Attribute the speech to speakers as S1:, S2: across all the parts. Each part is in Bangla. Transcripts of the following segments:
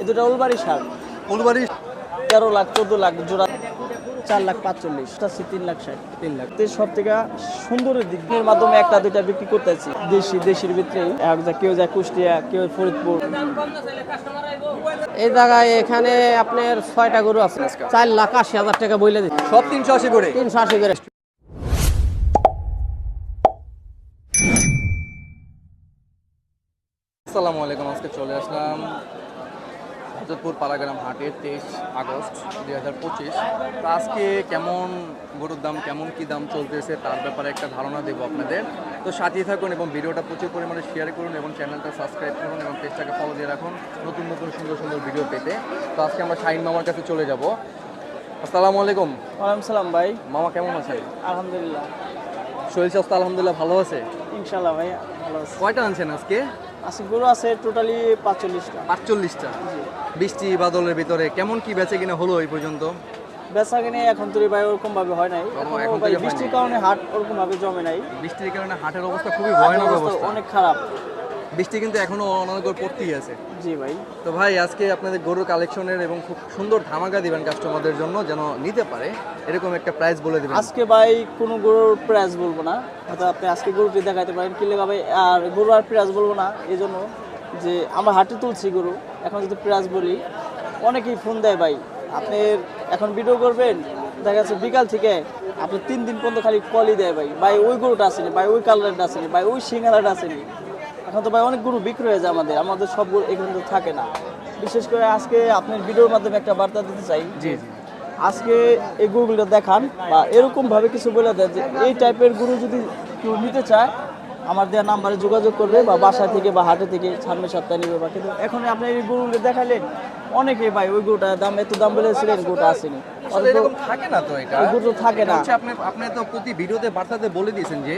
S1: এ দুটো উলবাড়ি সার।
S2: ফুলবাড়ি
S1: তেরো লাখ চোদ্দ লাখ জোড়া চার লাখ পাঁচচল্লিশ আছে তিন লাখ ষাট তিন লাখ। তো সব থেকে সুন্দরের দিক। এর মাধ্যমে একটা দুইটা বিক্রি করতেছি। দেশি দেশির যা কেউ যায় কুষ্টিয়া কেউ ফরিদপুর।
S3: এই জায়গায় এখানে আপনার ছয়টা গরু আছে। চার লাখ আশি হাজার টাকা বইলে দিচ্ছে।
S2: সব তিনশো আশি করে?
S3: তিনশো আশি করে।
S2: আসসালামু আলাইকুম আজকে চলে আসলাম হজরতপুর পাড়াগ্রাম হাটের তেইশ আগস্ট দুই হাজার পঁচিশ। তো আজকে কেমন গরুর দাম কেমন কি দাম চলতেছে তার ব্যাপারে একটা ধারণা দেবো আপনাদের। তো সাথেই থাকুন এবং ভিডিওটা প্রচুর পরিমাণে শেয়ার করুন এবং চ্যানেলটা সাবস্ক্রাইব করুন এবং পেজটাকে ফলো দিয়ে রাখুন নতুন নতুন সুন্দর সুন্দর ভিডিও পেতে। তো আজকে আমরা শাহিন মামার কাছে চলে যাব। আসসালামু আলাইকুম।
S1: ওয়ালাইকুম সালাম ভাই।
S2: মামা কেমন আছেন?
S1: আলহামদুলিল্লাহ।
S2: শরীর স্বাস্থ্য আলহামদুলিল্লাহ ভালো আছে?
S1: ইনশাল্লাহ ভাই ভালো আছে।
S2: কয়টা আনছেন আজকে?
S1: আজকে গরু আছে টোটালি পাঁচচল্লিশটা।
S2: আটচল্লিশটা
S1: জি
S2: বৃষ্টি বাদলের ভিতরে কেমন কি বেচে কিনা হলো এই পর্যন্ত?
S1: বেচা কিনে এখন তো ভাই ওরকম ভাবে হয় নাই। এখন বৃষ্টির কারণে হাট ওরকম ভাবে জমে নাই।
S2: বৃষ্টির কারণে হাটের অবস্থা খুবই ভয়ানক
S1: অবস্থা। অনেক খারাপ।
S2: বৃষ্টি কিন্তু এখনও অনর্গল পড়তেই আছে।
S1: জি ভাই।
S2: তো ভাই আজকে আপনাদের গরুর কালেকশনের এবং খুব সুন্দর ধামাকা দিবেন কাস্টমারদের জন্য যেন নিতে পারে এরকম একটা প্রাইস বলে দিবেন।
S1: আজকে ভাই কোনো গরুর প্রাইস বলব না হয়তো আপনি আজকে গরুটি দেখাতে পারেন কি লেখা ভাই আর গরু আর প্রাইস বলব না এই জন্য যে আমরা হাটে তুলছি গরু এখন যদি প্রাইস বলি অনেকেই ফোন দেয় ভাই আপনি এখন ভিডিও করবেন দেখা যাচ্ছে বিকাল থেকে আপনি তিন দিন পর্যন্ত খালি কলই দেয় ভাই ভাই ওই গরুটা আসেনি ভাই ওই কালারটা আসেনি ভাই ওই সিঙ্গালাটা আসেনি। এখন তো ভাই অনেক গরু বিক্রি হয়ে যায় আমাদের। আমাদের সব গরু এখানে তো থাকে না। বিশেষ করে আজকে আপনার ভিডিওর মাধ্যমে একটা বার্তা দিতে চাই।
S2: জি জি।
S1: আজকে এই গরুগুলো দেখান বা এরকম ভাবে কিছু বলে দেয় যে এই টাইপের গরু যদি কেউ নিতে চায় আমার দেওয়া নাম্বারে যোগাযোগ করবে বা বাসা থেকে বা হাটে থেকে সামনে সপ্তাহে নিবে বা কিন্তু এখন আপনি এই গরুগুলো দেখালেন অনেকে ভাই ওই গরুটার দাম এত দাম বলেছিলেন গরুটা আসেনি।
S2: থাকে না তো এটা।
S1: গরু থাকে না।
S2: আপনি আপনি তো প্রতি ভিডিওতে বার্তাতে বলে দিয়েছেন যে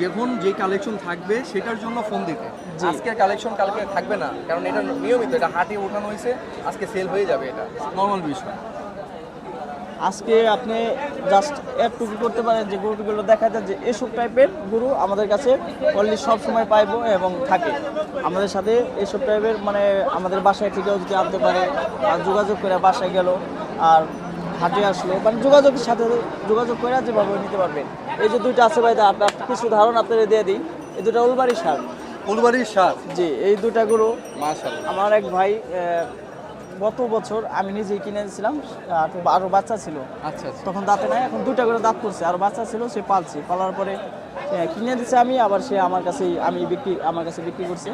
S2: যখন যে কালেকশন থাকবে সেটার জন্য ফোন দিতে।
S1: জি।
S2: আজকের কালেকশন কালকে থাকবে না কারণ এটা নিয়মিত এটা হাটে ওঠানো হয়েছে আজকে সেল হয়ে যাবে এটা। নর্মাল বিষয়।
S1: আজকে আপনি জাস্ট এরটুকু করতে পারেন যে গরুগুলো দেখা যায় যে এসব টাইপের গরু আমাদের কাছে অলরেডি সব সময় পাইবো এবং থাকে। আমাদের সাথে এসব টাইপের মানে আমাদের বাসায় থেকেও যদি আনতে পারে আর যোগাযোগ করে বাসায় গেল আর হাটে আসলো মানে যোগাযোগের সাথে যোগাযোগ করে যেভাবে নিতে পারবেন। এই যে দুইটা আছে ভাই আপনার কিছু ধারণা আপনাদের দিয়ে দিই। এই দুটো উলবাড়ি সার।
S2: ফুলবাড়ির সার?
S1: জি এই দুটা গরু
S2: মাশাআল্লাহ।
S1: আমার এক ভাই গত বছর আমি নিজেই কিনে দিয়েছিলাম আর বাচ্চা ছিল।
S2: আচ্ছা আচ্ছা।
S1: তখন দাঁতে নাই এখন দুটা করে দাঁত করছে আর বাচ্চা ছিল সে পালছে। পালার পরে কিনে দিচ্ছে আমি আবার সে আমার কাছেই আমি বিক্রি আমার কাছে বিক্রি করছে।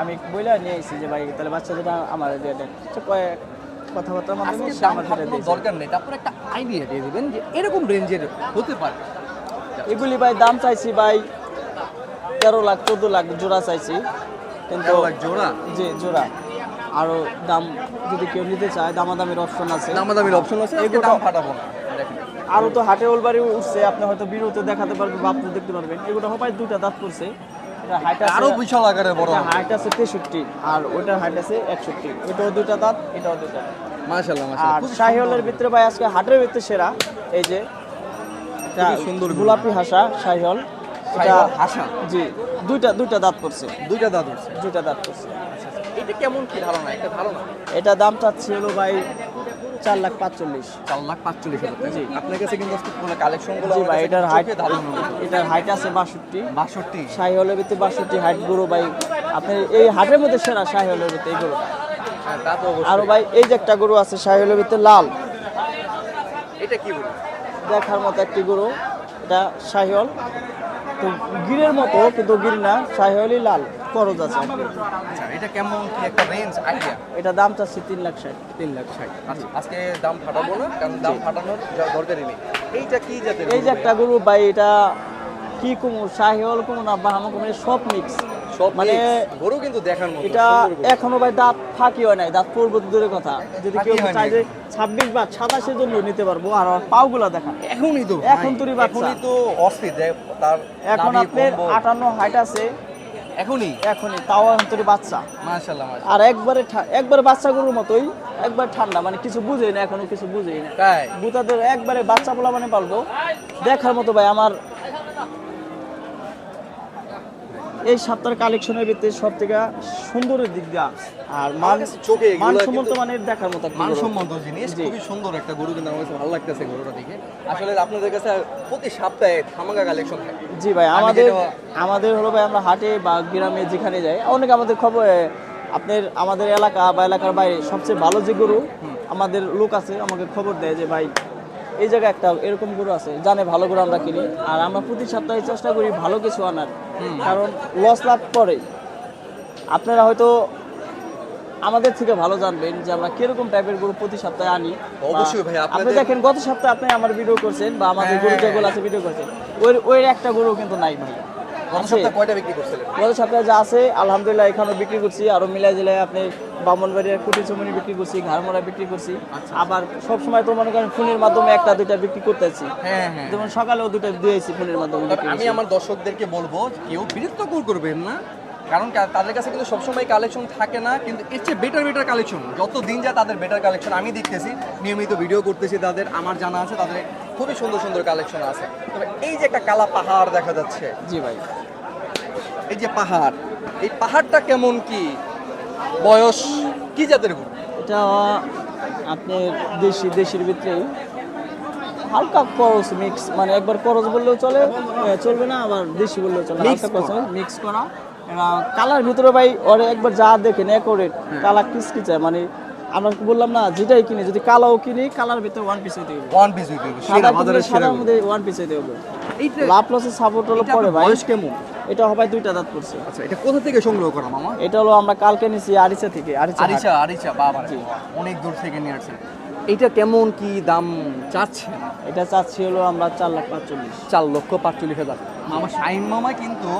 S1: আমি বইলে নিয়ে এসেছি যে ভাই তাহলে বাচ্চা যেটা আমার দিয়ে দেন। কয়েক কথাবার্তার মাধ্যমে।
S2: দরকার নেই। তারপর একটা আইডিয়া দিয়ে দিবেন যে এরকম রেঞ্জের হতে পারে।
S1: এগুলি ভাই দাম চাইছি ভাই তেরো লাখ চোদ্দ লাখ জোড়া চাইছি। কিন্তু
S2: জোড়া?
S1: যে জোড়া। আরও দাম যদি কেউ নিতে চায় দামাদামির অপশন আছে।
S2: দামাদামির অপশন আছে এগুলো ফাটাবো।
S1: আরও তো হাটে ওলবাড়ি উঠছে আপনি হয়তো বিরুতে দেখাতে পারবেন বা আপনি দেখতে পারবেন। এগুলো সবাই দুটা দাঁত পড়ছে এটা হাইট আছে
S2: আরও বিশাল আকারে বড়।
S1: হাইট আছে তেষট্টি আর ওইটার হাইট আছে একষট্টি। এটাও দুইটা দাঁত এটাও দুইটা দাঁত।
S2: মাশাআল্লাহ
S1: আর
S2: মাশাআল্লাহ
S1: শাহিওয়ালের ভিতরে ভাই আজকে হাটের ভিতরে সেরা। এই যে এটা
S2: সুন্দর
S1: গোলাপি হাসা শাহিওয়াল এটা
S2: হাসা?
S1: জি দুইটা দুইটা দাঁত পড়ছে।
S2: দুইটা দাঁত আছে
S1: দুইটা দাঁত পড়ছে।
S2: এটা কেমন কি ধারণা? একটা ধারণা?
S1: এটা দাম চাচ্ছি হলো ভাই চার লাখ পাঁচচল্লিশ।
S2: চার লাখ পাঁচচল্লিশ হাজার
S1: জি।
S2: আপনার কাছে কিন্তু কোনো কালেকশন
S1: জি ভাই এটার হাইট এটার হাইট আছে বাষট্টি।
S2: বাষট্টি?
S1: শাহি হলের ভিতরে বাষট্টি হাইট গরু ভাই। আপনি এই হাটের মধ্যে সেরা শাহি হলের ভিতরে এই গরু
S2: হ্যাঁ,
S1: আরও ভাই এই যে একটা গরু আছে শাহি হলের ভিতরে লাল।
S2: এটা কি বলি
S1: দেখার মতো একটি গরু এটা শাহিওল তো গিরের মতো কিন্তু গির না শাহিওলই লাল করজ আছে।
S2: আচ্ছা এটা কেমন কি একটা রেঞ্জ আইডিয়া
S1: এটা দাম চাচ্ছি তিন লাখ ষাট।
S2: তিন লাখ ষাট। আচ্ছা আজকে দাম ফাটাবো না? কারণ দাম ফাটানোর দরকারই নেই। এইটা কি জাতের
S1: এই যে একটা গরু ভাই এটা কি কুমুর শাহিওল কুমুর না বাহামা কুমুর সব মিক্স মানে
S2: গরু কিন্তু দেখার মতো
S1: এটা এখনও ভাই দাঁত ফাঁকি হয় নাই দাঁত পড়ব দূরের কথা। যদি কেউ চাই যে ছাব্বিশ বা সাতাশের জন্য নিতে পারব আর পাওগুলা দেখা
S2: এখনই তো
S1: এখন তোরই
S2: এখনই তো অস্থির তার
S1: এখন আপনার আটান্ন হাইট আছে।
S2: এখনই?
S1: এখনই তাও অন্তরে বাচ্চা।
S2: মাশাআল্লাহ
S1: আর একবারে একবারে বাচ্চা গরুর মতোই একবার ঠান্ডা মানে কিছু বুঝেই না এখনও কিছু বুঝেই না।
S2: তাই?
S1: বুতাদের একবারে বাচ্চা পোলা মানে পালবো দেখার মতো ভাই আমার এই সপ্তাহের কালেকশনের ভিতরে সব থেকে সুন্দরের দিক দিয়ে আর মান
S2: চোখে
S1: মানসম্মত মানের দেখার মতো
S2: মানসম্মত জিনিস খুবই সুন্দর একটা গরু কিন্তু আমার কাছে ভালো লাগতেছে গরুটা দেখে। আসলে আপনাদের কাছে প্রতি সপ্তাহে ধামাকা কালেকশন থাকে।
S1: জি ভাই আমাদের আমাদের হলো ভাই আমরা হাটে বা গ্রামে যেখানে যাই অনেক আমাদের খবর আপনার আমাদের এলাকা বা এলাকার বাইরে সবচেয়ে ভালো যে গরু আমাদের লোক আছে আমাকে খবর দেয় যে ভাই এই জায়গায় একটা এরকম গরু আছে জানে ভালো গরু আমরা কিনি। আর আমরা প্রতি সপ্তাহে চেষ্টা করি ভালো কিছু আনার কারণ লস লাভ করে আপনারা হয়তো আমাদের থেকে ভালো জানবেন যে আমরা কীরকম টাইপের গরু প্রতি সপ্তাহে আনি।
S2: অবশ্যই ভাই,
S1: আপনি দেখেন গত সপ্তাহে আপনি আমার ভিডিও করছেন বা আমাদের গরু
S2: হ্যাঁ।
S1: যেগুলো আছে ভিডিও করছেন ওই ওই একটা গরু কিন্তু নাই ভাই।
S2: গত
S1: আছে।
S2: সপ্তাহে কয়টা বিক্রি করছিলেন?
S1: গত সপ্তাহে যা আছে আলহামদুলিল্লাহ এখানেও বিক্রি করছি। আরও মিলাই জেলায় আপনি বামনবাড়িয়া কুটি চমনি বিক্রি করছি ঘাড়মোড়া বিক্রি করছি। আবার সব সময় তো মনে করেন ফোনের মাধ্যমে একটা দুইটা বিক্রি করতেছি
S2: হ্যাঁ হ্যাঁ।
S1: যেমন সকালেও দুটো দিয়েছি ফোনের মাধ্যমে
S2: আমি আমার দর্শকদেরকে বলব কেউ বিরক্ত কর করবেন না। কারণ তাদের কাছে কিন্তু সবসময় কালেকশন থাকে না কিন্তু এর চেয়ে বেটার বেটার কালেকশন যত দিন যায় তাদের বেটার কালেকশন আমি দেখতেছি। নিয়মিত ভিডিও করতেছি তাদের আমার জানা আছে তাদের খুবই সুন্দর সুন্দর কালেকশন আছে। তবে এই যে একটা কালা পাহাড় দেখা যাচ্ছে
S1: জি ভাই।
S2: এই যে পাহাড় এই পাহাড়টা কেমন কি? বয়স কি জাতের গরু?
S1: এটা আপনার দেশি দেশির ভিতরেই। হালকা করস মিক্স মানে একবার করস বললেও চলে চলবে না আবার দেশি বললেও চলে হালকা করস মিক্স করা। কালার ভিতরে ভাই ওরে একবার যা দেখেন একরেট কালার কিচকিচা মানে আমরা বললাম না যেটাই কিনি যদি কালাও কিনি কালার ভিতরে ওয়ান পিস হইতে হবে
S2: ওয়ান পিস
S1: সাদা
S2: বাজারের সেরা
S1: সাদার মধ্যে ওয়ান পিস হইতে হবে লাভ লসের সাপোর্ট হলো পরে ভাই।
S2: বয়স কেমন?
S1: এটা হবে দুইটা দাঁত পড়ছে।
S2: আচ্ছা এটা কোথা থেকে সংগ্রহ করা মামা?
S1: এটা হলো আমরা কালকে নিছি আরিচা থেকে আরিচা।
S2: আরিচা আরিচা বাবা বাবা, অনেক দূর থেকে নিয়ে আসছেন এটা কেমন কি দাম চাচ্ছেন
S1: এটা চাচ্ছি হলো আমরা চার লাখ পাঁচচল্লিশ।
S2: চার লক্ষ পাঁচচল্লিশ হাজার। মামা শাইন মামা কিন্তু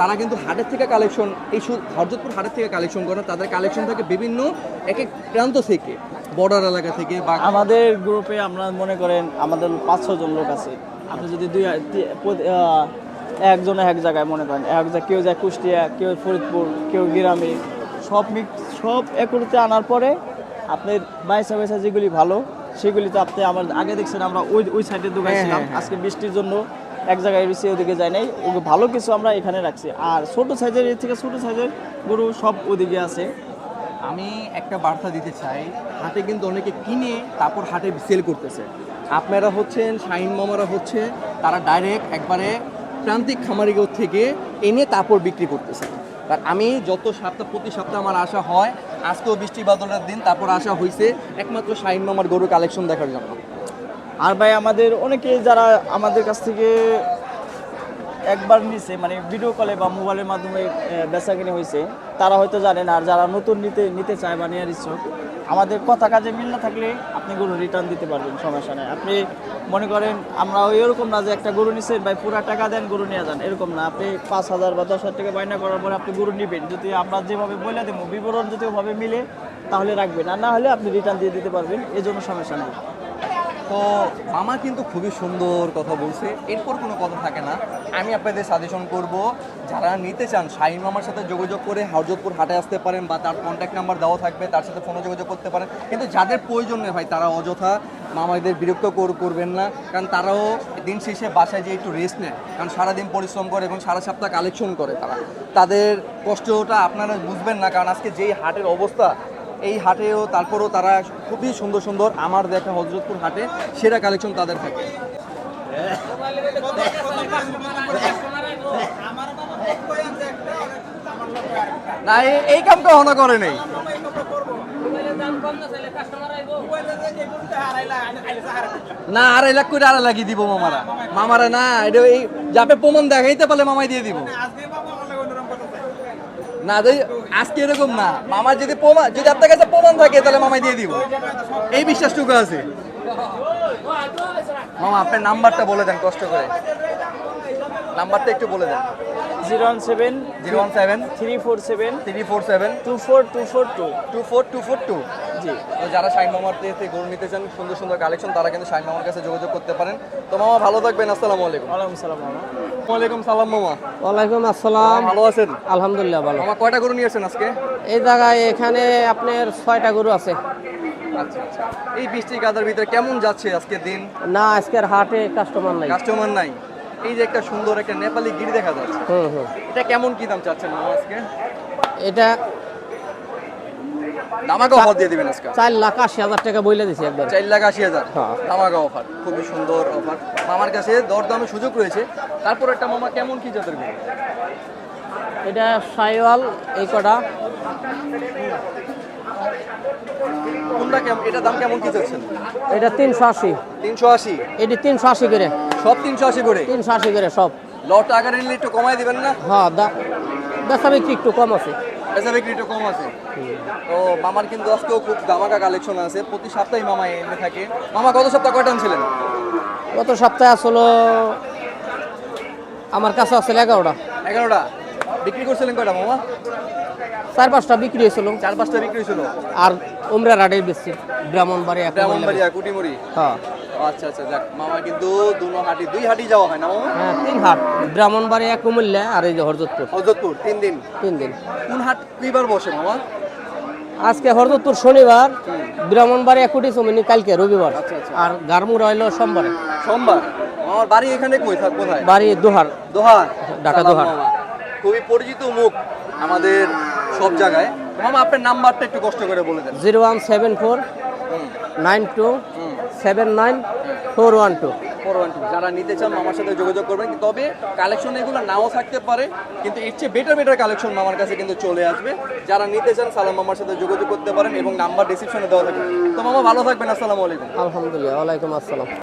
S2: তারা কিন্তু হাটের থেকে কালেকশন এই হরজতপুর হাটের থেকে কালেকশন করে তাদের কালেকশন থাকে বিভিন্ন এক এক প্রান্ত থেকে বর্ডার এলাকা থেকে বা
S1: আমাদের গ্রুপে আমরা মনে করেন আমাদের পাঁচ ছজন লোক আছে। আপনি যদি দুই একজন এক জায়গায় মনে করেন এক জায়গায় কেউ যায় কুষ্টিয়া কেউ ফরিদপুর কেউ গ্রামে সব মিক্স সব একরিতে আনার পরে আপনার বাইসা বাইসা যেগুলি ভালো সেগুলিতে আপনি আমার আগে দেখছেন আমরা ওই ওই সাইডে দোকান ছিলাম আজকে বৃষ্টির জন্য এক জায়গায় বেশি ওদিকে যায় নাই ওগুলো ভালো কিছু আমরা এখানে রাখছি। আর ছোট সাইজের এর থেকে ছোট সাইজের গরু সব ওদিকে আছে।
S2: আমি একটা বার্তা দিতে চাই হাটে কিন্তু অনেকে কিনে তারপর হাটে সেল করতেছে। আপনারা হচ্ছেন শাহিন মামারা হচ্ছে তারা ডাইরেক্ট একবারে প্রান্তিক খামারিগর থেকে এনে তারপর বিক্রি করতেছে। আর আমি যত সপ্তাহ, প্রতি সপ্তাহ আমার আসা হয়, আজকেও বৃষ্টি বাদলের দিন, তারপর আসা হয়েছে একমাত্র শাহিন মামার গরু কালেকশন দেখার জন্য।
S1: আর ভাই, আমাদের অনেকে যারা আমাদের কাছ থেকে একবার নিছে মানে ভিডিও কলে বা মোবাইলের মাধ্যমে বেচা কিনে হয়েছে তারা হয়তো জানেন আর যারা নতুন নিতে নিতে চায় বা নেওয়ার ইচ্ছুক, আমাদের কথা কাজে মিল না থাকলে আপনি গরু রিটার্ন দিতে পারবেন, সমস্যা নেই। আপনি মনে করেন, আমরা এরকম না যে একটা গরু নিছেন, ভাই, পুরা টাকা দেন, গরু নিয়ে যান, এরকম না। আপনি পাঁচ হাজার বা দশ হাজার টাকা বায়না করার পরে আপনি গরু নেবেন। যদি আমরা যেভাবে বলে দেবো, বিবরণ যদি ওভাবে মিলে, তাহলে রাখবেন। আর না হলে আপনি রিটার্ন দিয়ে দিতে পারবেন এই জন্য সমস্যা নেই।
S2: তো মামা কিন্তু খুবই সুন্দর কথা বলছে। এরপর কোনো কথা থাকে না। আমি আপনাদের সাজেশন করব, যারা নিতে চান, শাহিন মামার সাথে যোগাযোগ করে হরজতপুর হাটে আসতে পারেন বা তার কন্ট্যাক্ট নাম্বার দেওয়া থাকবে, তার সাথে ফোনে যোগাযোগ করতে পারেন। কিন্তু যাদের প্রয়োজন নেই ভাই, তারা অযথা মামাদের বিরক্ত করবেন না। কারণ তারাও দিন শেষে বাসায় যে একটু রেস্ট নেয়। কারণ সারাদিন পরিশ্রম করে এবং সারা সপ্তাহ কালেকশন করে তারা। তাদের কষ্টটা আপনারা বুঝবেন না, কারণ আজকে যেই হাটের অবস্থা এই হাটেও, তারপরেও তারা খুবই সুন্দর সুন্দর আমার দেখা হজরতপুর হাটে সেরা কালেকশন তাদের থাকে না এই- কাম কখনো করে নেই। না, আড়াই লাখ করে আড়াই লাগিয়ে দিব মামারা। মামারা না, এটা এই যাপে প্রমাণ দেখাইতে পারলে মামাই দিয়ে দিব। না আজকে এরকম না মামার যদি প্রমাণ যদি আপনার কাছে প্রমাণ থাকে তাহলে মামাই দিয়ে দিব। এই বিশ্বাসটুকু আছে। মামা আপনার নাম্বারটা বলে দেন কষ্ট করে। নাম্বারটা একটু বলে দেন।
S1: Zero one seven
S2: zero one seven
S1: three four seven
S2: three four seven
S1: two four two four two.
S2: Two four two four two. তো যারা শাইন মামার থেকে গরু নিতে চান সুন্দর সুন্দর কালেকশন তারা কিন্তু শাইন মামার কাছে যোগাযোগ করতে পারেন। তো মামা ভালো থাকবেন আসসালামু আলাইকুম।
S1: ওয়ালাইকুম সালাম মামা।
S2: ওয়ালাইকুম সালাম মামা।
S3: ওয়ালাইকুম আসসালাম।
S2: ভালো আছেন?
S3: আলহামদুলিল্লাহ ভালো।
S2: মামা কয়টা গরু নিয়ে আসেন আজকে?
S3: এই জায়গায় এখানে আপনার ছয়টা গরু আছে।
S2: আচ্ছা আচ্ছা। এই বৃষ্টি কাদার ভিতরে কেমন যাচ্ছে আজকে দিন?
S3: না আজকের হাটে কাস্টমার নাই।
S2: কাস্টমার নাই। এই যে একটা সুন্দর একটা নেপালি গিরি দেখা যাচ্ছে।
S3: হুম হুম।
S2: এটা কেমন কি দাম চাচ্ছেন মামা আজকে?
S3: এটা
S2: দামাকা অফার দিয়ে দিবেন আজকে।
S3: চার লাখ আশি হাজার টাকা বইলে দিছি একবার।
S2: চার লাখ আশি হাজার।
S3: হ্যাঁ।
S2: দামাকা অফার খুবই সুন্দর অফার মামার কাছে দর দামে সুযোগ রয়েছে। তারপর একটা মামা কেমন কি জাতের গরু?
S3: এটা সাইওয়াল এই কটা।
S2: কোনটা কেমন এটা দাম কেমন কি চাচ্ছেন?
S3: এটা তিনশো আশি।
S2: তিনশো আশি?
S3: এটি তিনশো আশি করে।
S2: সব তিনশো আশি করে?
S3: তিনশো আশি করে সব।
S2: লট আকারে নিলে একটু কমাই দিবেন না?
S3: হ্যাঁ দা- বেচা বিক্রি একটু কম আছে।
S2: বেচা বিক্রি একটু কম আছে। তো মামার কিন্তু আজকেও খুব দামাকা কালেকশন আছে। প্রতি সপ্তাহে মামা এনে থাকে। মামা গত সপ্তাহ কয়টা ছিলেন
S3: গত সপ্তাহে আসলো আমার কাছে আসলে এগারোটা।
S2: এগারোটা? বিক্রি করছিলেন কয়টা মামা?
S3: চার পাঁচটা বিক্রি হয়েছিল।
S2: চার পাঁচটা বিক্রি ছিল
S3: আর উমরা রাডে বেশি ব্রাহ্মণবাড়ি এখন
S2: ব্রাহ্মণবাড়িয়া কুটিমুড়ি।
S3: হ্যাঁ।
S2: আচ্ছা আচ্ছা যাক মামা কিন্তু দুনো হাটি দুই হাটি যাওয়া হয় না মামা?
S3: হ্যাঁ তিন হাট ব্রাহ্মণবাড়ি এক কুমিল্লা আর এই যে হরজতপুর
S2: হজরতপুর তিন দিন?
S3: তিন দিন।
S2: কোন হাট কিবার বসে মামা?
S3: আজকে হরজতপুর শনিবার ব্রাহ্মণবাড়ি এক কোটি জমিনি কালকে রবিবার।
S2: আচ্ছা, আচ্ছা।
S3: আর গারমুড়া হইল সোমবারে।
S2: সোমবার? আমার বাড়ি এখানে কই থাক কোথায়?
S3: বাড়ি দোহার।
S2: দোহার?
S3: ঢাকা দোহার।
S2: খুবই পরিচিত মুখ আমাদের সব জায়গায়। মামা আপনার নাম্বারটা একটু কষ্ট করে বলে দেন।
S3: Zero one seven four nine two seven nine four one two
S2: four one two যারা নিতে চান মামার সাথে যোগাযোগ করবেন। তবে কালেকশন এগুলো নাও থাকতে পারে কিন্তু এর চেয়ে বেটার বেটার কালেকশন মামার কাছে কিন্তু চলে আসবে। যারা নিতে চান সালাম মামার সাথে যোগাযোগ করতে পারেন এবং নাম্বার ডিসক্রিপশনে দেওয়া থাকবে। তো মামা ভালো থাকবেন। আসসালামু আলাইকুম।
S3: আলহামদুলিল্লাহ ওয়ালাইকুম আসসালাম।